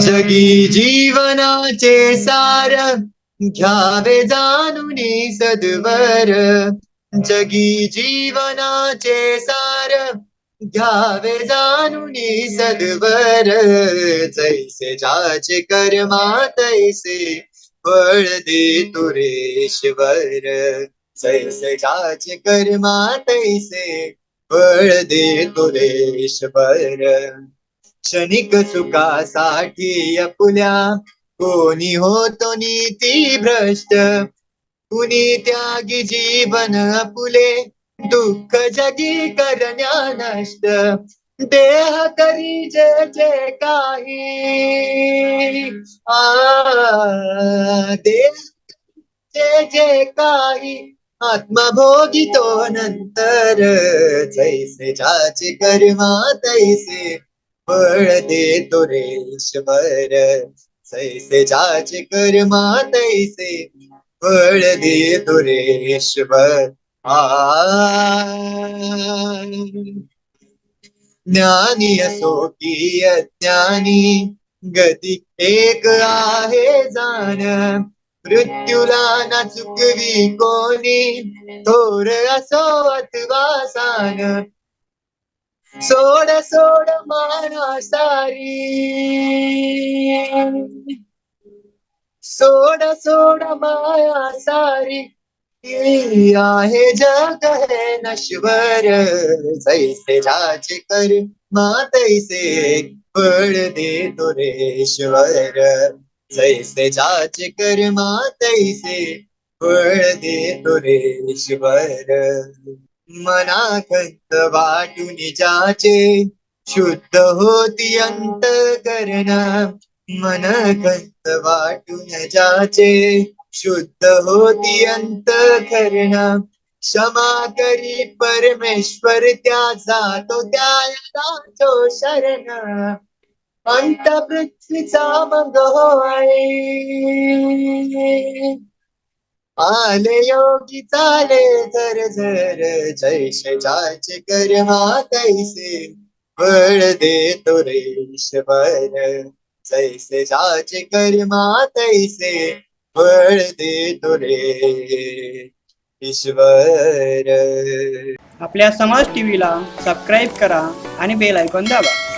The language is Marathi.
जगी जीवनाचे सार घ्यावे जाणून सदवर. जगी जीवनाचे सार घ्यावे जाणून सदवर. जैसे जाचे कर्मा तैसे फळ दे तुरेश्वर जैसे जाचे कर्मा तैसे फळ दे तुरेश्वर क्षणिक सुखासाठी अपुल्या कोणी होतो नीती भ्रष्ट? कुणी त्यागी जीवन अपुले दुःख जगी करण्या नष्ट? देह करी जे जे काही. आ देह जे जे काही. आत्मभोगी तो नंतर. जैसे जाचे कर्मा तैसे फळ दे तुरेश्वर सैसे ज्याचे कर्मा तैसे। फळ दे तुरेश्वर आ। ज्ञानी असो की अज्ञानी गती एक आहे जाण। मृत्यूला ना चुकवी कोणी थोर असो अथवा सान सोड सोड माना सारी सोड सोड माया सारी आहे जग है नश्वर जैसे राज कर मातैसे फळ दे तुरेश्वर जैसे जाच कर मातैसे फळ दे तुरेश्वर मनाखंत वाटून जाचे. शुद्ध होती अंत करण मनखंत वाटून जाचे. शुद्ध होती अंत करण क्षमा करी परमेश्वर त्याचा तो त्याला शरण. अंत पृथ्वीचा मग होय. आले योगी चाले झर झर जैसे कर कर्मा तैसे फळ दे तुरेश्वर जैसे जाचे कर्मा तैसे फळ दे तुरे ईश्वर आपल्या समाज टीव्हीला सबस्क्राईब करा आणि बेल ऐकून दाबा.